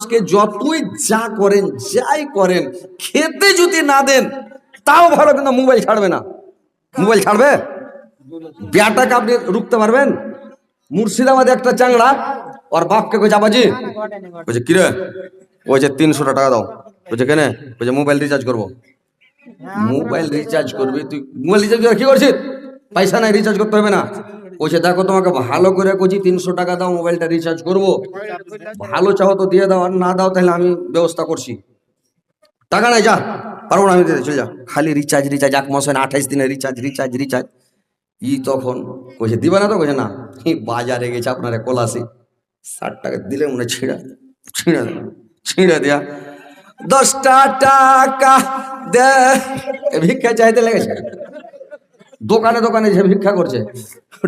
মানুষকে যতই যা করেন, যাই করেন, খেতে যদি না দেন, তাও ভালো, কিন্তু মোবাইল ছাড়বে না। মোবাইল ছাড়বে? ব্যাটাকে আপনি রুখতে পারবেন? মুর্শিদাবাদে একটা চাংড়া ওর বাপকে কই যাবাজি বলছে কিরে? বলছে তিনশো টাকা দাও। বলছে কেন? বলছে মোবাইল রিচার্জ করব। মোবাইল রিচার্জ করবি তুই। মোবাইল রিচার্জ কি করছিস? পয়সা নাই রিচার্জ করতে হবে না। বলছে দেখো তোমাকে ভালো করে কছি তিনশো টাকা দাও, মোবাইলটা রিচার্জ করব। ভালো চাও তো দিয়ে দাও, আর না দাও তাহলে আমি ব্যবস্থা করছি। টাকা নাই, যা। পারব না আমি দিতে, চলে যা। খালি রিচার্জ রিচার্জ এক মাসে আঠাইশ দিনের রিচার্জ রিচার্জ রিচার্জ ই তখন, কইছে, দিবে না তো? কইছে, না। বাজারে গেছে আপনারা কলাসি। ষাট টাকা দিলে মনে ছিঁড়া ছিঁড়া, ছিঁড়ে দেয়া। দশটা টাকা দে। ভিক্ষা চাইতে লেগেছে। দোকানে দোকানে যে ভিক্ষা করছে।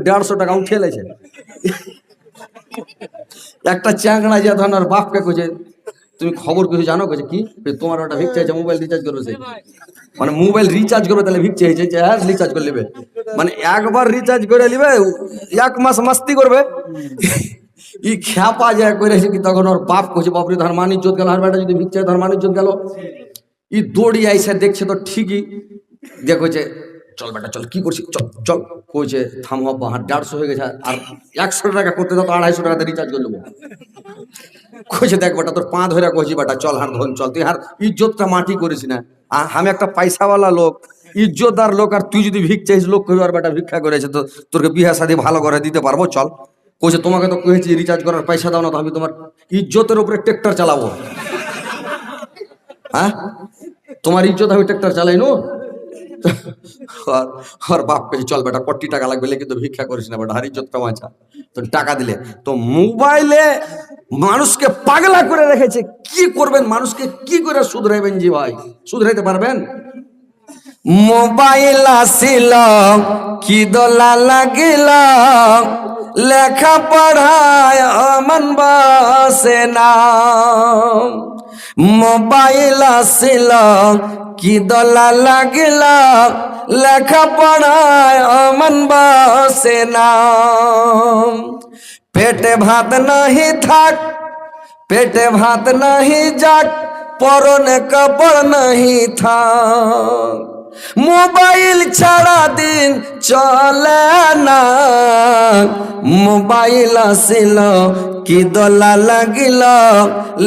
দেড়শো টাকা উঠে লেছে একটা চ্যাংড়া যে ধরেন আর বাপকে কইছে তুমি খবর কিছু জানো? কইছে কি? তোমার ওটা ভিক চাইছে মোবাইল রিচার্জ করবে সে? মানে মোবাইল রিচার্জ করবে, তাহলে ভিক্ষা চাইছে যে হ্যাঁ রিচার্জ করে নেবে। মানে একবার রিচার্জ করে নেবে, এক মাস মাস্তি করবে। ই খ্যাপা যায় করেছে কি তখন ওর বাপ কইছে বাপরে ধর মানিজ্জত গেল, আর যদি ভিক্ষা ধর মানিজ্জত গেল। ই দৌড়ি আইসে দেখছে তো ঠিকই কইছে চল বেটা, চল, কি করছিস? চল চল। কইছে থাম হব্বা হাত দেড়শো হয়ে গেছে, আর একশো টাকা করতে দাও, তো আড়াইশো টাকাতে রিচার্জ করে নেব কইছে দেখ বেটা, তোর পা ধরে কইছি বেটা, চল হার ধন, চল। তুই হার ইজ্জতটা মাটি করিস না। আমি একটা পয়সাওয়ালা লোক, ইজ্জতদার লোক, আর তুই যদি ভিক চাইছিস লোক কইবার বেটা, ভিক্ষা করেছে, তো তোরকে বিয়ে শাদী ভালো করে দিতে পারব, চল। কইছে তোমাকে তো কইছি রিচার্জ করার পয়সা দাও না, তো আমি তোমার ইজ্জতের উপরে ট্রেক্টর চালাবো। হ্যাঁ? তোমার ইজ্জত আমি ট্রেক্টর চালাই নো? আর আর বাপ কাছে চল বেটা কোটি টাকা লাগবে কিন্তু ভিক্ষা করিস না বেটা হার ইজ্জতটা বাঁচা তো টাকা দিলে। তো মোবাইলে মানুষকে পাগলা করে রেখেছে। কি করবেন মানুষকে? কি করে শুধরাইবেন জি ভাই? শুধরাইতে পারবেন? মোবাইল আসিল, কি দোলা লাগিল, লেখা পড়ায় মন বসে না। মোবাইল আসিল, কি দলা লাগিল লেখা পড়ায় মন বসে না। পেটে ভাত নাহি থাক, পেটে ভাত নাহি যাক, পরনে কাপড় নাহি থাক। মোবাইল ছাড়া দিন চলে না। মোবাইল আসিল, কি দোলা লাগিল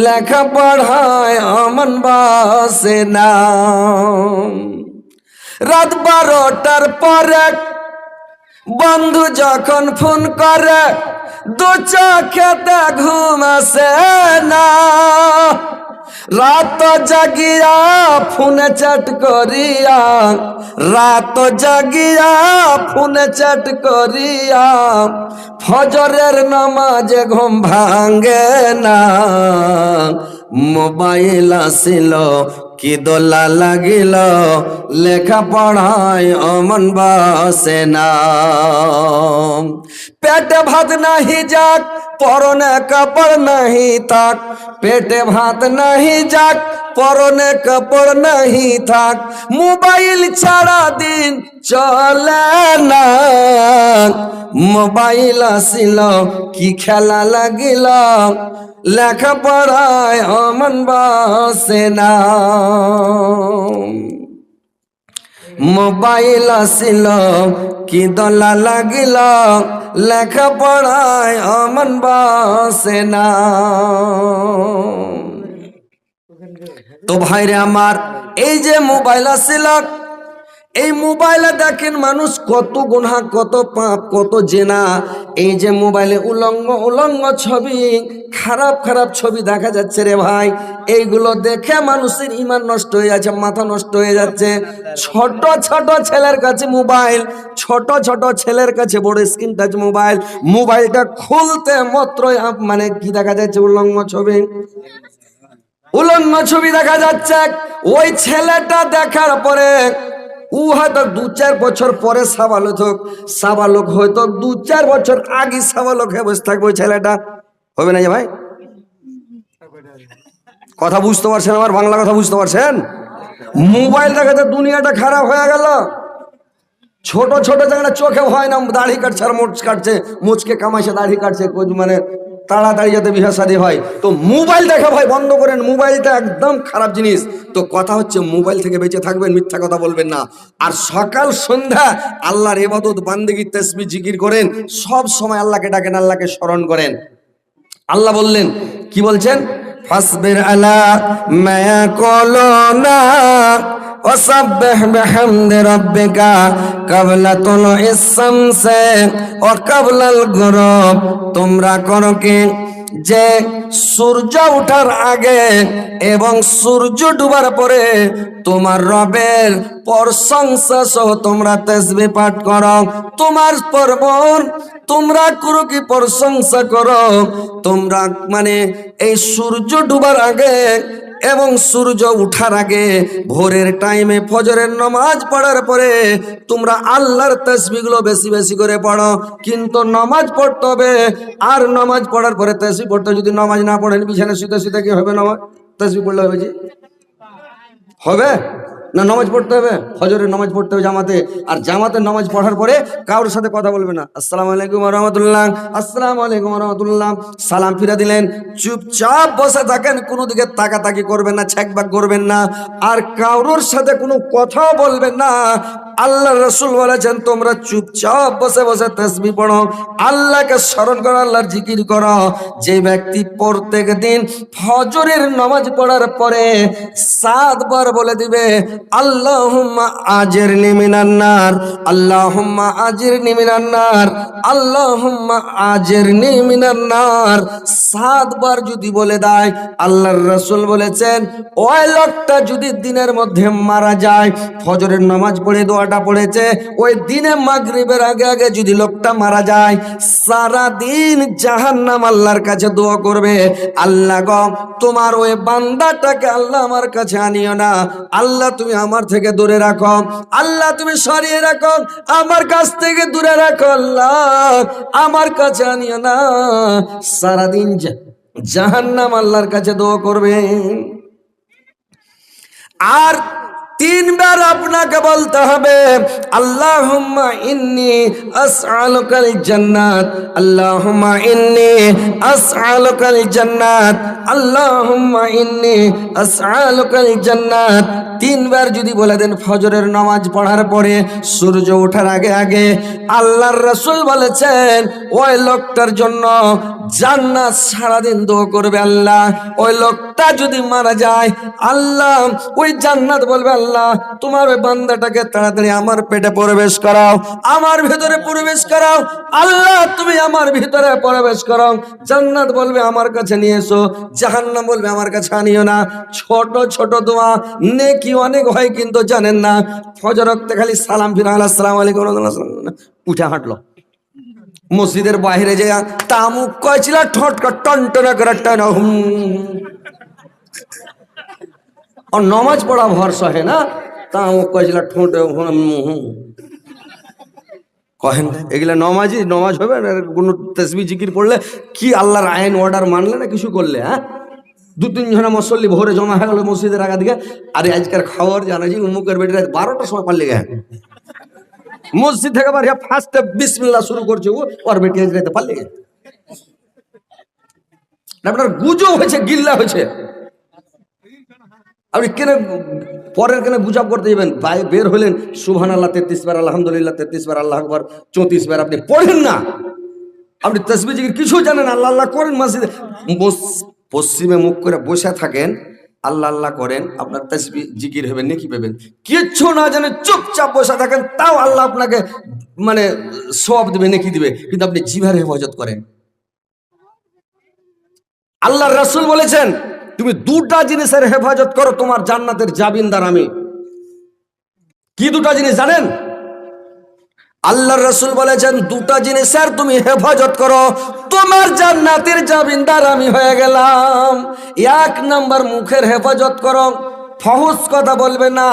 লেখা পড়ায় অমন বাসে না। রাত বারোটার পরে বন্ধু যখন ফোন করে, দু চোখেতে ঘুম আসে না। রাত জাগিয়া ফোনে চ্যাট করিয়া রাত জাগিয়া ফোনে চ্যাট করিয়া, ফজরের নামাজে ঘুম ভাঙ্গে না। মোবাইল আসিল, কি দোলা লাগিল লেখা পড়ায় অমন বাসে না। পেটে ভাত নাহি যাক, পরনে কাপড় নাহি থাক। পেটে ভাত নাহি যাক, পরনে কাপড় নাহি থাক। মোবাইল ছাড়া দিন চলে না। মোবাইল আসিল, কি খেলা লাগিল? লেখাপড়ায় অমন বাসে না। মোবাইল আসিল, কি দলা লাগিল লেখা পড়ায় অমন বসে না। তো ভাইরে আমার, এই যে মোবাইল আসিল এই মোবাইলে দেখেন মানুষ কত গুণা কত পাপ, কত জেনা। এই যে মোবাইলে উলঙ্গ উলঙ্গ ছবি, খারাপ খারাপ ছবি দেখা যাচ্ছে রে ভাই। এইগুলো দেখে মানুষের ইমান নষ্ট হয়ে যাচ্ছে, মাথা নষ্ট হয়ে যাচ্ছে। ছোট ছোট ছেলের কাছে মোবাইল, ছোট ছোট ছেলের কাছে বড় স্ক্রিন টাচ মোবাইল। মোবাইলটা খুলতে মাত্রই আপ- মানে কি দেখা যাচ্ছে, উলঙ্গ ছবি? উলঙ্গ ছবি দেখা যাচ্ছে। ওই ছেলেটা দেখার পরে ও দু চার বছর পরে সাবালক হোক, সাবালক হয়তো দু চার বছর আগে সাবালক হয়ে বসে থাকবে ওই ছেলেটা। হবে না যে ভাই? কথা বুঝতে পারছেন আমার? বাংলা কথা বুঝতে পারছেন? মোবাইল দেখাতে দুনিয়াটা খারাপ হয়ে গেল। ছোট ছোট চোখে হয় না, দাড়ি কাটছে আর মোচ কাটছে, মোচকে কামাইছে, দাড়ি কাটছে মানে তাড়াতাড়ি যাতে বিবাহ শাদী হয়। তো মোবাইল দেখা ভাই, বন্ধ করেন। মোবাইলটা একদম খারাপ জিনিস। তো কথা হচ্ছে, মোবাইল থেকে বেঁচে থাকবেন, মিথ্যা কথা বলবেন না। আর সকাল, সন্ধ্যা আল্লাহর এবাদত বান্দেগি, তসবি, জিকির করেন। সব সময় আল্লাহকে ডাকেন, আল্লাহকে স্মরণ করেন। আল্লাহ বললেন, কি বলছেন? ফাসবির আলা, মায়া কলনা وسبح بحمد ربك قبل طلوع الشمس وقبل الغروب তোমরা করো কি যে সূর্য ওঠার আগে এবং সূর্য ডুবার পরে তোমার রবের প্রশংসা সহ তোমরা তেসবি পাঠ করো। তোমার পর্বন তোমরা করো কি প্রশংসা করো। তোমরা মানে এই সূর্য ডুবার আগে এবং সূর্য উঠার আগে ভোরের টাইমে ফজরের নামাজ পড়ার পরে তোমরা আল্লাহর তসবিগুলো বেশি বেশি করে পড়ো। কিন্তু নামাজ পড়তে হবে, আর নামাজ পড়ার পরে পড়তে হবে। যদি নামাজ না পড়েন বিছানা শুতে শুতে কি হবে নামাজ তসবি পড়লে হবে জি হবে না নামাজ পড়তে হবে? ফজরের নামাজ পড়তে হবে জামাতে। আর জামাতের নামাজ পড়ার পরে কারোর সাথে কথা বলবে না। আসসালাম আলাইকুম রহমতুল্লাহ। আসসালাম আলাইকুম রহমতুল্লাহ। সালাম ফিরা দিলেন। চুপচাপ বসে থাকেন, কোনো দিকে তাকাতাকি করবেন না ছ্যাকবাক করবেন না। আর কারোর সাথে কোনো কথাও বলবেন না। আল্লাহ রসুল বলেছেন, তোমরা চুপচাপ বসে বসে তসবি পড়ো। আল্লাহকে স্মরণ করো, আল্লাহর জিকির করো। যে ব্যক্তি প্রত্যেক দিন ফজরের নামাজ পড়ার পরে সাতবার বলে দিবে আল্লাহুম্মা আল্লাহুম্মা আল্লাহুম্মা সাতবার যদি বলে দেয়, আল্লাহর রসুল বলেছেন, ওই লোকটা যদি দিনের মধ্যে মারা যায়, ফজরের নামাজ পড়ে দোয়াটা পড়েছে, ওই দিনে মাগরিবের আগে আগে যদি লোকটা মারা যায় সারা দিন জাহান্নাম আল্লাহর কাছে দোয়া করবে, আল্লাহ গো, তোমার ওই বান্দাটাকে আল্লাহ আমার কাছে আনিও না, আল্লাহ তুমি আমার থেকে দূরে রাখো। আল্লাহ, তুমি সরিয়ে রাখো। আমার কাছ থেকে দূরে রাখো আল্লাহ। আমার কাছে আনিও না। সারাদিন জাহান্নাম আল্লাহর কাছে দোয়া করবেন। আর তিনবার আপনাকে বলতে হবে, আল্লাহুম্মা ইন্নি আসআলুকাল জান্নাত, আল্লাহুম্মা ইন্নি আসআলুকাল জান্নাত, আল্লাহুম্মা ইন্নি আসআলুকাল জান্নাত। তিনবার যদি বলে দেন ফজরের নামাজ পড়ার পরে সূর্য ওঠার আগে আগে, আল্লাহর রাসূল বলেছেন, ওই লোকটার জন্য জান্নাত সারাদিন দোয়া করবে আল্লাহ। ওই লোকটা যদি মারা যায়, আল্লাহ ওই জান্নাত বলবে আল্লাহ তোমার ওই বান্দাটাকে তাড়াতাড়ি আমার পেটে প্রবেশ করাও আমার ভিতরে প্রবেশ করাও। আল্লাহ তুমি আমার ভিতরে প্রবেশ করাও। জান্নাত বলবে আমার কাছে নিয়ে এসো জাহান্নাম বলবে আমার কাছে আনিও না। ছোট ছোট দোয়া নেকি অনেক হয় কিন্তু জানেন না। ফজর রক্তে খালি সালাম ফিরা আসসালামু আলাইকুম রহমতুল্লাহ, উঠে হাঁটলো। মসজিদের বাইরে যে তামুক কয়েছিল ঠটকা টনটনা করে টন আর নমাজ পড়া ভরসা হে না তামুক কয়েছিল ঠোঁটে কহেন এগুলা নমাজি নমাজ হবে না কোনো তসবি জিকির পড়লে কি আল্লাহর আইন অর্ডার মানলে না কিছু করলে হ্যাঁ দু তিন জনা মুসল্লি ভোরে জমা হয়ে গেল মসজিদের আগা দিকে আরে আজকের খবর জানা জি উমুকের বেটি রাত বারোটার সময় পারলে গে মসজিদ থেকে আবার ফার্স্টে বিসমিল্লাহ শুরু করছে ও, ওর বেটি আজ রাতে পারলে গে আপনার গুজব হয়েছে, গিল্লা হয়েছে। আপনি কেন পরের কেন গুজব করতে যাবেন? বের হলেন সুবহান আল্লাহ তেত্রিশ বার, আলহামদুলিল্লাহ, তেত্রিশ বার, আল্লাহ আকবর, চৌত্রিশ বার আপনি পড়েন না। আপনি তসবি, জিকির কিছু জানেন আল্লাহ আল্লাহ করেন মসজিদে। পশ্চিমে মুখ করে বসে থাকেন, আল্লাহ আল্লাহ করেন, আপনার তসবি, জিকির হবে নেকি পাবেন। কিচ্ছু না জানেন চুপচাপ বসে থাকেন, তাও আল্লাহ আপনাকে মানে সব দেবে, নেকি দিবে, কিন্তু আপনি জিভার হেফাজত করেন। আল্লাহ রাসূল বলেছেন তুমি দুটা জিনিসের হেফাজত করো, তোমার জান্নাতের জাবিনদার আমি। কি দুটা জিনিস জানেন? আল্লাহ রসুল বলেছেন, দুটা জিনিসের তুমি হেফাজত করো, তোমার জান্নাতের জাবিনদার আমি হয়ে গেলাম। এক নাম্বার মুখের হেফাজত করো ফহুস কথা বলবে না,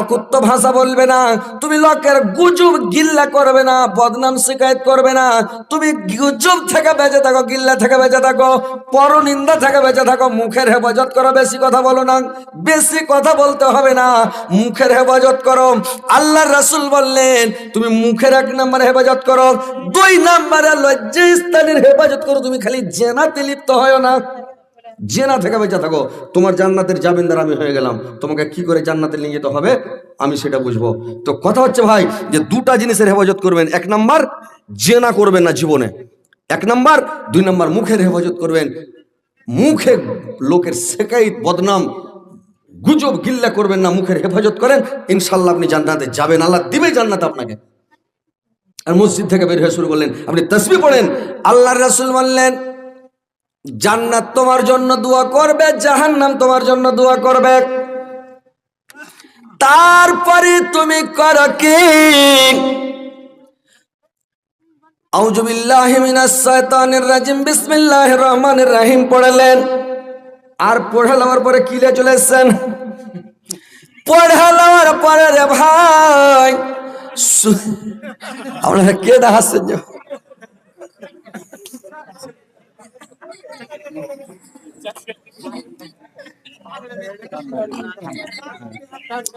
অকুত্ত ভাষা বলবে না, তুমি লোকের গুজব গিল্লা করবে না, বদনাম শিকায়ত করবে না, তুমি গুজব থেকে বেঁচে থাকো, গিল্লা থেকে বেঁচে থাকো, পরনিন্দা থেকে বেঁচে থাকো, মুখের হেফাজত করো, বেশি কথা বলো না, বেশি কথা বলতে হবে না, মুখের হেফাজত করো। আল্লাহ রাসূল বললেন, তুমি মুখের এক নম্বরে হেফাজত করো, দুই নম্বরে লজ্জাস্থানের হেফাজত করো, তুমি খালি জেনাতে লিপ্ত হয় না। জেনা থেকে বেঁচে থাকো, তোমার জান্নাতের জামিনদার আমি হয়ে গেলাম। তোমাকে কি করে জান্নাতে নিয়ে যেতে হবে? আমি সেটা বুঝব। তো কথা হচ্ছে ভাই, যে দুটা জিনিসের হেফাজত করবেন। এক নাম্বার জেনা করবেন না জীবনে। এক নাম্বার, দুই নাম্বার, মুখের হেফাজত করবেন। মুখে লোকের সেকাইত বদনাম, গুজব, গিল্লা করবেন না, মুখের হেফাজত করেন। ইনশাল্লাহ আপনি জান্নাতে যাবেন। আল্লাহ দিবে জান্নাত আপনাকে। আর মসজিদ থেকে বের হয়ে শুরু করলেন। আপনি তসবি পড়েন। আল্লাহ রাসূল বললেন জান্নাত তোমার জন্য দোয়া করবে, জাহান্নাম তোমার জন্য দোয়া করবে। তারপরে তুমি করো কি? রহিম আর পড়ে লওয়ার পরে পরে ভাই কে দেখাচ্ছেন যে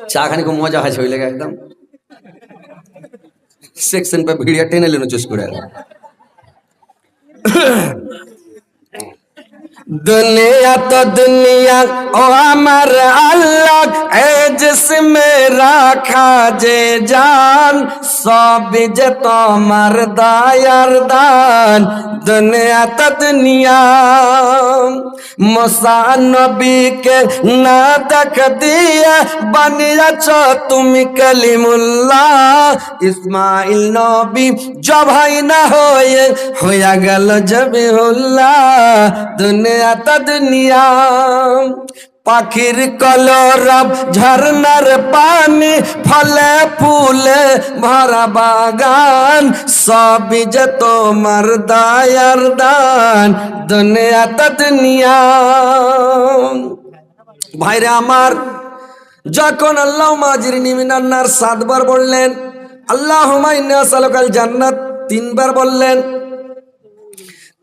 চা খানি খুব মজা হয় ওই লেগে একদম সেকশন পে ভিড়িয়া টেনে লেনো চুস করে দুনিয়া তো দুনিয়া ও আমার আল্লাহ এ জিসমে রাখা যে জান সব যে তোমার দায়ার দান দুনিয়া তো দুনিয়া মোসা নবীকে না দেখ দিয়ে বানিয়েছ তুমি কালিমুল্লাহ ইসমাইল নবী জবাই না হয়ে হইয়া গেল জবিহুল্লাহ দুনিয়া তা দুনিয়া পাখির কলরব ঝর্নার পানি, ফলে ফুলে ভরা বাগান। সবই যে তোমার দায়ার দান দুনিয়া দুনিয়া ভাইরে আমার, যখন আল্লাহ মাজির নিমিনান্নার সাতবার বললেন আল্লাহ সালকাল জান্নাত, তিনবার বললেন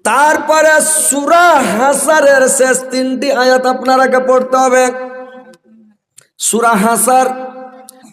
তারপরে সুরা হাসারের শেষ তিনটি আয়াত আপনারাকে পড়তে হবে। সুরা হাসার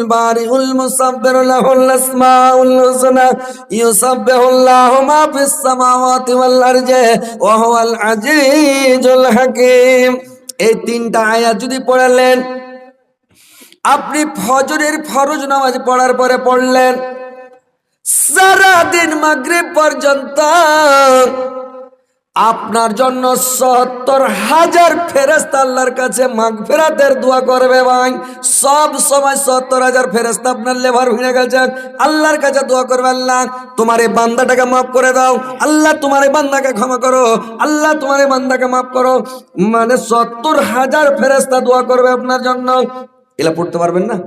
البارئ المصبر له الأسماء الحسنى يسبح الله ما في السماوات والأرض وهو العزيز الحكيم এই তিনটা আয়াত যদি পড়ালেন আপনি ফজরের ফরজ নামাজ পড়ার পরে পড়লেন সারাদিন মাগরিব পর্যন্ত আপনার জন্য সত্তর হাজার ফেরেস্তা আল্লাহর কাছে মাগ ফেরাতের দোয়া করবে ভাই। সব সময় সত্তর হাজার ফেরেস্তা আপনার লেভার হয়ে গেছে। আল্লাহর কাছে দোয়া করবে আল্লাহ, তোমার এই বান্দাটাকে মাফ করে দাও। আল্লাহ, তোমার এই বান্দাকে ক্ষমা করো। আল্লাহ, তোমার এই বান্দাকে মাফ করো। মানে সত্তর হাজার ফেরেস্তা দোয়া করবে আপনার জন্য। এলা পড়তে পারবেন না?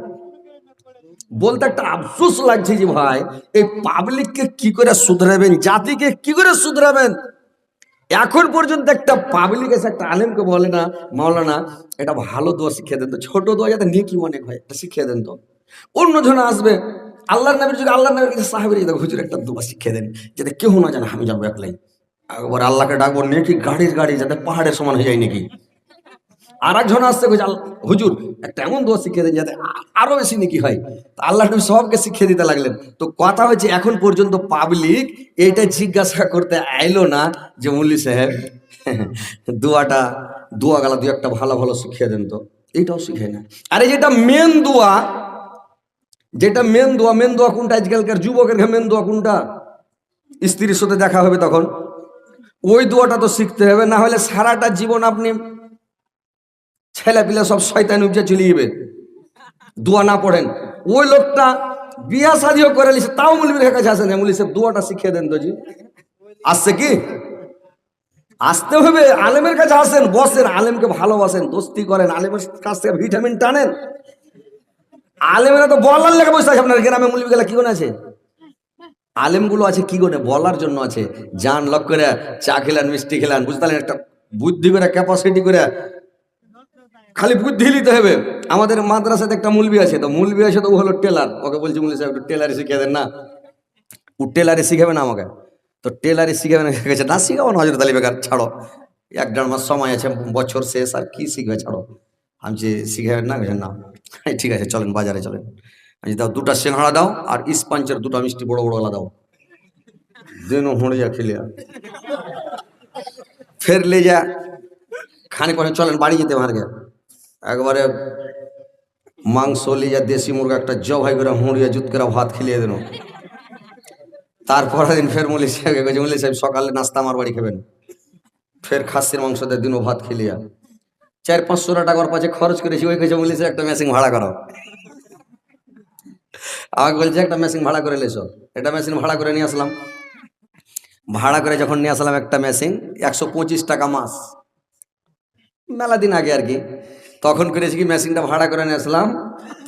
বলতে একটা আফসোস লাগছে যে ভাই, এই পাবলিককে কি করে শুধরাবেন? জাতিকে কি করে শুধরাবেন? এখন পর্যন্ত একটা পাবলিক এসে একটা আলেমকে বলে না, মাওলানা, এটা ভালো দোয়া শিখিয়ে দেন তো, ছোট দোয়া যাতে নেকি অনেক হয়, এটা শিখিয়ে দেন তো। অন্য জন আসবে, আল্লাহর নামের যুগে আল্লাহর নামের কাছে সাহেবের যাতে হুজুর একটা দোয়া শিখিয়ে দেন, যাতে কেউ না জানে, আমি যাব একলাই একবার আল্লাহকে ডাকবো, নেকি গাড়ির গাড়ি যাতে পাহাড়ের সমান হয়ে যায় নাকি। আর একজন আসছে হুজুর একটা এমন দোয়া শিখিয়ে দেন যাতে আ- আরও বেশি নাকি হয়। আল্লাহ নবী সবকে শিখিয়ে দিতে লাগলেন। তো কথা হচ্ছে এখন পর্যন্ত পাবলিক এটা জিজ্ঞাসা করতে আইলো না যে মুল্লি সাহেব, দোয়াটা, দোয়া গালা দু একটা ভালো ভালো শিখিয়ে দেন তো। এইটাও শিখে না। আরে যেটা মেন দোয়া, যেটা মেন দোয়া মেন দোয়া কোনটা? আজকালকার যুবকের মেন দোয়া কোনটা? স্ত্রীর সাথে দেখা হবে তখন। ওই দোয়াটা তো শিখতে হবে, না হলে সারাটা জীবন আপনি ছেলে পিলে সব শয়তান উপজে চলে যাবে দোয়া না পড়েন। ওই লোকটা বিয়া শাদিও করে লিছে তাও মুলিবির কাছে আসেন মুলি সাহেব, দোয়াটা শিখিয়ে দেন তো জি। আসছে কি? আসতে হবে, আলেমের কাছে আসেন, বসেন, আলেমকে ভালোবাসেন, দোস্তি করেন, আলেমের কাছ থেকে ভিটামিন টানেন। আলেমেরা তো বলার লেগে বসে আছে। আপনার গ্রামে মুলিবি গেলা কি আছে? আলেমগুলো আছে কি করে বলার জন্য আছে। যান, লক করে চা খেলেন, মিষ্টি খেলেন, বুঝতে একটা বুদ্ধি করে ক্যাপাসিটি করে খালি বুদ্ধি নিতে হবে। আমাদের মাদ্রাসাতে একটা মুলবি আছে, তো মুলবি আছে তো ও হলো টেলার। ওকে বলছি মুলি সাহেব একটু টেলারে শিখিয়ে দেন না। ও টেলারে শিখাবে না আমাকে। তো টেলারে শিখাবে না গেছে না। শিখাবো না, হজরত আলী বেকার, ছাড়ো। এক দেড় মাস সময় আছে, বছর শেষ, আর কি শিখবে, ছাড়ো। আমি যে শিখাবেন না গেছে না। ঠিক আছে, চলেন বাজারে, চলেন। আমি দাও দুটা সিংহাড়া দাও, আর ইস্পাঞ্চের দুটা মিষ্টি বড় বড় দাও। দিনও হুঁড়িয়া খেলিয়া ফের লে যা খানি পরে চলেন বাড়ি যেতে মার একবারে মাংস লিয়া দেশি মুরগা, একটা জবাই করে হুঁড়িয়া জুত করে ভাত খেলিয়ে দিল। তারপরের দিন ফের মুলি সাহেব গেছে মুলি সাহেব সকালে নাস্তা আমার বাড়ি খাবেন। ফের খাসির মাংস দিয়ে দিনও ভাত খেলিয়া। চার পাঁচশো টাকার পাশে খরচ করেছি, ওই কাছে বলেছে একটা মেশিন ভাড়া করো। আমাকে বলছে, একটা মেশিন ভাড়া করে লেছো। এটা মেশিন ভাড়া করে নিয়ে আসলাম। ভাড়া করে যখন নিয়ে আসলাম একটা মেশিন একশো পঁচিশ টাকা মাস। মেলা দিন আগে আর কি। তখন করেছি কি মেশিনটা ভাড়া করে নিয়ে আসলাম।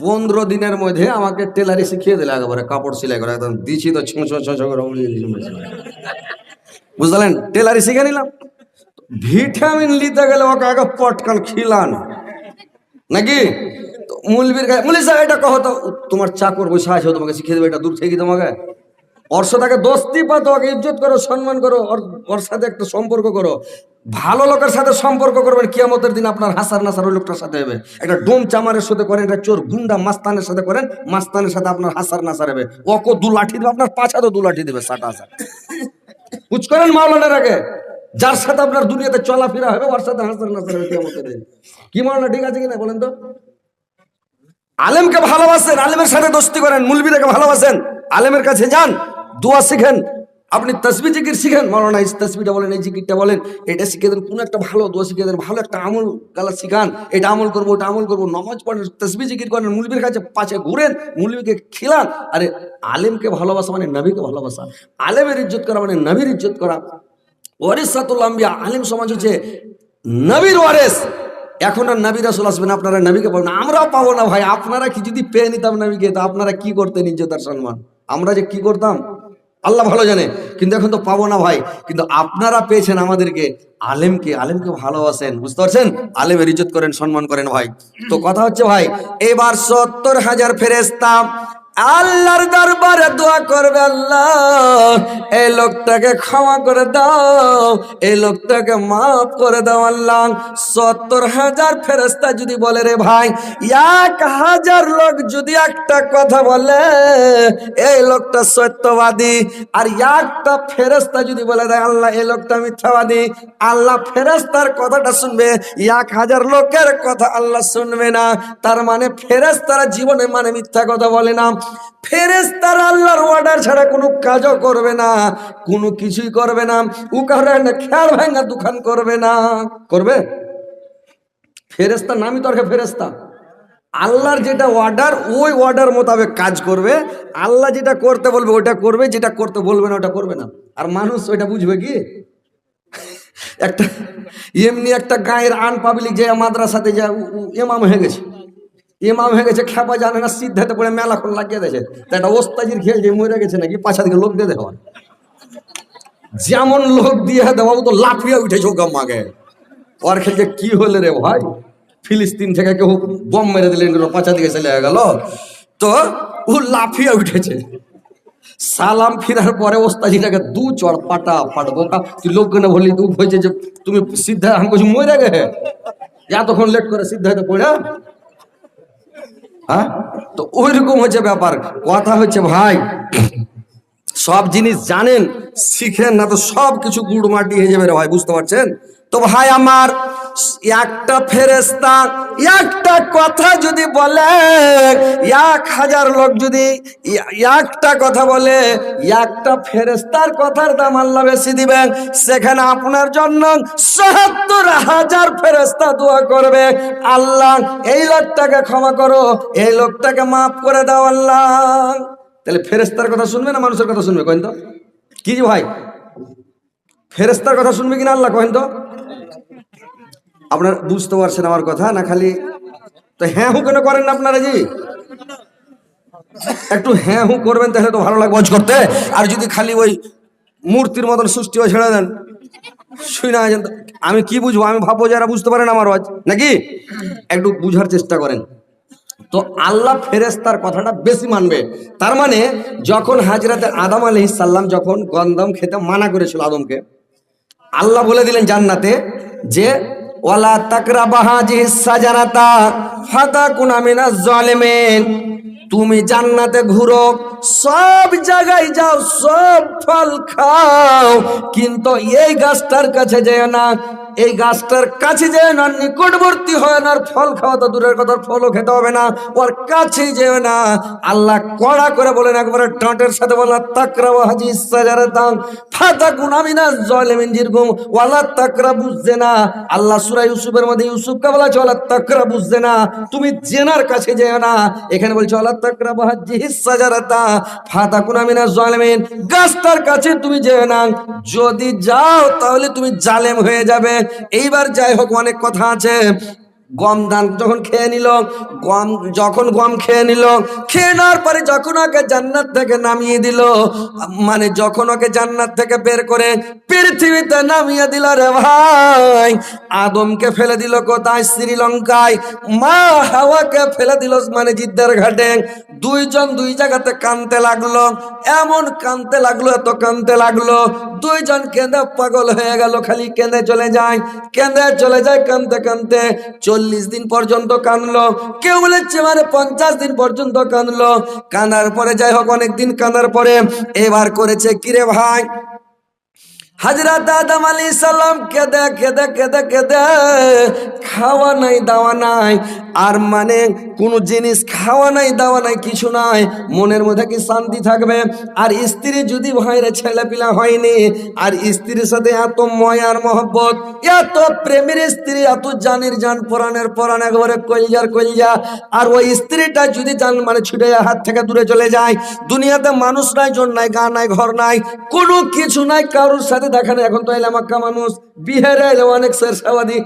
পনেরো দিনের মধ্যে আমাকে টেলারি শিখিয়ে দিলে একেবারে, কাপড় সেলাই করে, একদম দিছি তো ছো ছো করে বুঝলেন? টেলারি শিখে নিলাম। ভিটামিন নিতে গেলে ওকে আগে পটকান খিলান। নাকি? মুলবির গায়ে মুলি এটা কহো তো, তোমার চাকর বসে আছে তোমাকে শিখিয়ে দেবে, এটা দূর থেকে তোমাকে। ওর দোস্তি পাতো ওকে ইজ্জত করো, সম্মান করো, ওর সাথে একটা সম্পর্ক করো। ভালো লোকের সাথে সম্পর্ক করবেন, কিয়ামতের দিন আপনার হাসার নাসার ওই লোকটার সাথে হবে। একটা ডোম চামারের সাথে করেন, একটা চোর গুন্ডা মাস্তানের সাথে করেন, মাস্তানের সাথে আপনার হাসার নাসার হবে। ওকে দু লাঠি দেবে, আপনার পাঁচ হাতে দু লাঠি দেবে সাটা হাসার বুঝ করেন মাওলানার আগে? যার সাথে আপনার দুনিয়াতে চলাফেরা হবে, ওর সাথে হাসার নাসার হবে কিয়ামতের দিন। কি মাওলানা, ঠিক আছে কিনা বলেন তো? আলেমকে ভালোবাসেন, আলেমের সাথে দোস্তি করেন মুলবিদাকে ভালোবাসেন, আলেমের কাছে যান। দোয়া শিখেন। আপনি তসবি জিকির শিখেন। মৌলানা এই তসবিটা বলেন, এই জিকিরটা বলেন, এটা শিখে দেন, কোন একটা ভালো দোয়া শিখে দেন, ভালো একটা আমল গালা শিখান, এটা আমল করব, ওটা আমল করব, নমাজ পড়েন, তসবি জিকির করেন মুলবির কাছে পাশে ঘুরেন মুলবিকে খিলান। আরে আলেমকে ভালোবাসা মানে নবীকে ভালোবাসা। আলেমের ইজ্জত করা মানে নবীর ইজ্জত করা। ওয়ারিসাতুল আম্বিয়া, আলেম সমাজ হচ্ছে নবীর ওয়ারেস। এখন আর নবী রাসুল আসবেন আপনারা নবীকে পাবেন আমরাও পাবো না ভাই, আপনারা কি যদি পেয়ে নিতাম নবীকে, তা আপনারা কি করতেন ইজ্জতার সম্মান? আমরা যে কি করতাম? আল্লাহ ভালো জানে। কিন্তু এখন তো পাবো না ভাই। কিন্তু আপনারা পেয়েছেন আমাদেরকে। আলেমকে আলেমকে ভালোবাসেন। বুঝতে পারছেন? আলেমের ইজত করেন, সম্মান করেন ভাই। তো কথা হচ্ছে ভাই, এবার সত্তর হাজার ফেরেস্তা আল্লাহর দরবারে দোয়া করবে আল্লাহ, এই লোকটাকে ক্ষমা করে দাও, এই লোকটাকে মাফ করে দাও আল্লাহ। সত্তর হাজার ফেরেস্তা যদি বলে রে ভাই, এক হাজার লোক যদি একটা কথা বলে, এই লোকটা সত্যবাদী। আর একটা ফেরেস্তা যদি বলে দেয়, আল্লাহ, এই লোকটা মিথ্যাবাদী। আল্লাহ ফেরেস্তার কথাটা শুনবে, এক হাজার লোকের কথা আল্লাহ শুনবে না। তার মানে ফেরেস্তারা জীবনে মানে মিথ্যা কথা বলে না। ফেরেস্তারা আল্লাহর অর্ডার ছাড়া কোনো কাজও করবে না, কোনো কিছুই করবে না ও কারণে খেয়াল ভাঙা দোকান করবে না। করবে? ফেরেস্তা নামই তর্কে ফেরেস্তা আল্লাহর যেটা অর্ডার ওই অর্ডার মোতাবেক কাজ করবে। আল্লাহ যেটা করতে বলবে, ওটা করবে, যেটা করতে বলবে না, ওটা করবে না। আর মানুষ ওইটা বুঝবে কি? একটা, এমনি একটা গায়ের আন পাবলিক যে মাদ্রাসাতে যা এমাম হয়ে গেছে। এমাম হয়ে গেছে, খেপা জানে না সিদ্ধাতে পড়ে মেলাখন লাগিয়ে দিয়েছে। তা একটা ওস্তাজির খেল যে মরে গেছে নাকি পাশা দিকে লোক দিয়ে দেওয়া যেমন লোক দিয়ে দেওয়া তো লাফিয়ে উঠেছে ওকে মাগে। ওর খেলছে, কি হলে রে ভাই? ফিলিস্তিন থেকে কেউ বম মেরে দিলেন পাঁচা দিকে চলে গেল? তো ও লাফিয়ে উঠেছে। সালাম ফিরার পরে ওস্তাজিটাকে দু চড় পাটা পাট বোকা, তুই লোকজনে বললি? তুই হয়েছে যে, তুমি সিদ্ধা আমি বলছি, মরে গে এতক্ষণ লেট করে সিদ্ধাতে পড়ে হ্যাঁ? তো ওইরকম হচ্ছে ব্যাপার। কথা হচ্ছে ভাই সব জিনিস জানেন, শিখেন, না তো সব কিছু গুড় মাটি হয়ে যাবে ভাই, বুঝতে পারছেন? তো ভাই আমার একটা ফেরেস্তা একটা কথা যদি বলে, এক হাজার লোক যদি একটা কথা বলে, একটা ফেরেস্তার কথার দাম আল্লাহ বেশি দিবেন, সেখানে আপনার জন্য সত্তর হাজার ফেরেস্তা দোয়া করবে। আল্লাহ, এই লোকটাকে ক্ষমা করো, এই লোকটাকে মাফ করে দাও আল্লাহ। তাহলে ফেরেস্তার কথা শুনবে না মানুষের কথা শুনবে কহেন তো? কি যে ভাই? ফেরেস্তার কথা শুনবে কিনা আল্লাহ কহেন তো? আপনার বুঝতে পারছেন আমার কথা না খালি? তো হ্যাঁ হু কেন করেন না আপনারা জি? একটু হ্যাঁ হু করবেন তাহলে তো ভালো লাগবে করতে। আর যদি খালি ওই মূর্তির মতন সৃষ্টি হয়ে, ছেড়ে দেন। শুই না আমি কি বুঝব? আমি ভাববো যারা বুঝতে পারেন আমার ওয়াজ। নাকি? একটু বুঝার চেষ্টা করেন। তো আল্লাহ ফেরেস্তার কথাটা বেশি মানবে। তার মানে যখন হাজরাতে আদম আলি সাল্লাম যখন গন্দম খেতে মানা করেছিল আদমকে, আল্লাহ বলে দিলেন জান্নাতে যে, ওয়ালা তাকরা বাহাজি সাজানাতা ফাতা কুনামিনা জালেমেন। তুমি জান্নাতে ঘুরো, সব জায়গায় যাও, সব ফল খাও। কিন্তু এই গাছটার কাছে যেও না, এই গাছটার কাছে যেও না, নিকটবর্তী হয় না ফল খাওয়া তো দূরের কথা ফলও খেতে হবে না, ওর কাছে যেও না। আল্লাহ কড়া করে বলেন একবারে টাঁটের সাথে বলা তাকরা হাজি সাজারাতাম ফাতা গুনামিনা জলেমিন জিরগুম ওয়ালা তাকরা বুঝছে না আল্লাহ সূরা ইউসুফের মধ্যে ইউসুফকে বলা ওয়ালা তাকরা বুঝছে না তুমি জেনার কাছে যেও না, এখানে বলছে, ওয়ালা তাকরা হাজি সাজারাতা ফাতা গুনামিনা জলেমিন, গাছটার কাছে তুমি যেও না। যদি যাও, তাহলে তুমি জালেম হয়ে যাবে। এইবার যাই হোক, অনেক কথা আছে। গম দান যখন খেয়ে নিল, গম, যখন গম খেয়ে নিল, খেয়ে নেওয়ার পরে যখন ওকে জান্নাত থেকে নামিয়ে দিল মানে যখন ওকে জান্নাত থেকে বের করে পৃথিবীতে নামিয়ে দিল রে ভাই, আদমকে ফেলে দিল কোথায়? শ্রীলঙ্কায়। মা হাওয়াকে ফেলে দিল মানে জিদ্দার ঘাটে। দুইজন দুই জায়গাতে কানতে লাগল, এমন কানতে লাগল, এত কানতে লাগল। দুইজন কেঁদে পাগল হয়ে গেল, খালি কেঁদে চলে যায়, কেঁদে চলে যায় কানতে কানতে। চল্লিশ দিন পর্যন্ত কানলো কেউ বলেছে মানে পঞ্চাশ দিন পর্যন্ত কানলো কানার পরে যাই হোক, অনেকদিন কানার পরে এবার করেছে, কিরে ভাই? হাজরাত আদম আলী সাল্লাম কেদে কেদে কেদে কেদে খাওয়া নাই, দাওয়া নাই। আর মানে কোনো জিনিস খাওয়া নাই, দাওয়া নাই, কিছু নাই। মনের মধ্যে কি শান্তি থাকবে? আর স্ত্রী যদি ভাইরে ছেলে পিলা হয়নি, আর স্ত্রীর সাথে এত ময়ার মহব্বত, এত প্রেমের স্ত্রী, এত জানির জান পরাণের পরাণ একবারে কলজার কলজা। আর ওই স্ত্রীটা যদি জান মানে ছুটে হাত থেকে দূরে চলে যায়, দুনিয়াতে মানুষ নাই, জন নাই, গা নাই, ঘর নাই, কোনো কিছু নাই, কারোর সাথে দেখা নাই, এখন তো এলাম আক্কা মানুষ। বিহারে এলে অনেক শেরশাবাদী।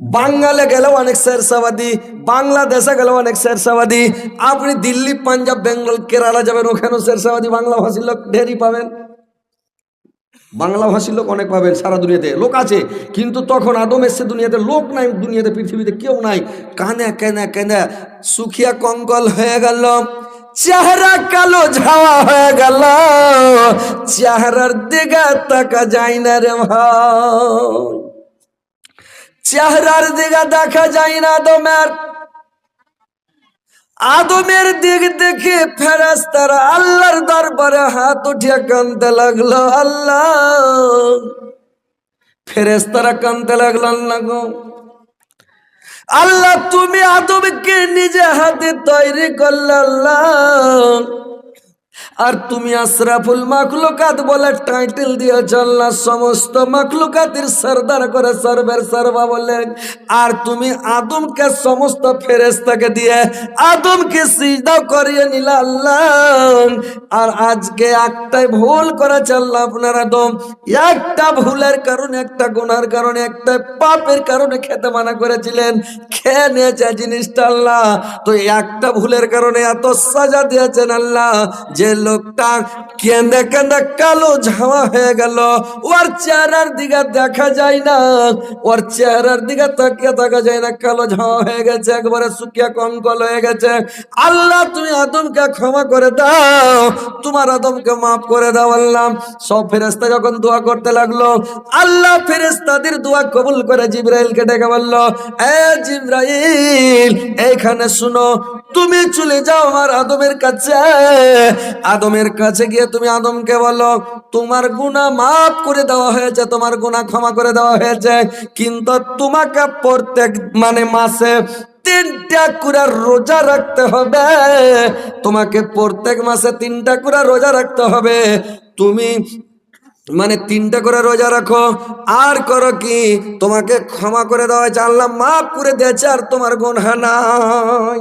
বাঙ্গালে গেলেও অনেক শেরশাবাদী। বাংলাদেশে গেলেও অনেক শেরশাবাদী। আপনি দিল্লি, পাঞ্জাব, বেঙ্গল, কেরালা যাবেন, ওখানেও শেরশাবাদী। বাংলা ভাষীর লোক ঢেরই পাবেন। বাংলা ভাষীর লোক অনেক পাবেন সারা দুনিয়াতে। লোক আছে, কিন্তু তখন আদম এসছে দুনিয়াতে। লোক নাই দুনিয়াতে, পৃথিবীতে কেউ নাই। কানে, কেনে কেনে, সুখিয়া কঙ্কল হয়ে গেল। চেহারা কালো ঝাওয়া হয়ে গেল। চেহারার দিকে তাকা যায় না রে ভাই। চেহারার দিকে দেখা যায় না আদমের। আদমের দিক দেখে ফেরাস্তারা আল্লাহর দরবারে হাত উঠিয়ে কানতে লাগল, আল্লাহ। ফেরেস্তারা কানতে লাগল আল্লাহ গো। আল্লাহ তুমি আদমকে নিজে হাতে তৈরি করল আল্লাহ। আর তুমি আশরাফুল মাখলুকাত বলে টাইটেল দিয়েছ আল্লাহ সমস্ত মাখলুকাতের সর্দার করে সর্বের সর্বা বললেন আর তুমি আদমকে সমস্ত ফেরেস্তাকে দিয়ে আদমকে সিজদা করিয়ে নিলা আল্লাহ। আর আজকে একটাই ভুল করেছে আল্লাহ আপনার আদম। একটা ভুলের কারণে, একটা গুনার কারণে, একটা পাপের কারণে খেতে মানা করেছিলেন। খেয়ে নিয়েছে জিনিসটা আল্লাহ। তো একটা ভুলের কারণে এত সাজা দিয়েছেন আল্লাহ যে লোকটা কেঁদে কেঁদে কালো ঝাওয়া হয়ে গেল। ওর চেহারার দিকে দেখা যায় না। ওর চেহারার দিকে তাকিয়ে থাকা যায় না। কালো ঝাওয়া হয়ে গেছে, একবারে শুকিয়ে কঙ্কল হয়ে গেছে। আল্লাহ, তুমি আদমকে ক্ষমা করে দাও। তোমার আদমকে মাফ করে দাও, আল্লাহ। সব ফেরেস্তা যখন দোয়া করতে লাগল, আল্লাহ ফেরেস্তাদের দোয়া কবুল করে জিব্রাইলকে ডেকে বলল, এ জিব্রাইল এইখানে শুনো, তুমি চলে যাও আমার আদমের কাছে। আদমের কাছে গিয়ে তুমি আদমকে বলো, তোমার গুণা মাফ করে দেওয়া হয়েছে, তোমার গুনাহ ক্ষমা করে দেওয়া হয়েছে। কিন্তু তোমাকে প্রত্যেক মানে মাসে তিনটা করে রোজা রাখতে হবে। তোমাকে প্রত্যেক মাসে তিনটা করে রোজা রাখতে হবে। তুমি মানে তিনটা করে রোজা রাখো। আর করো কি, তোমাকে ক্ষমা করে দেওয়া হয়েছে, আল্লাহ মাফ করে দিয়েছে আর তোমার গুনহা নাই।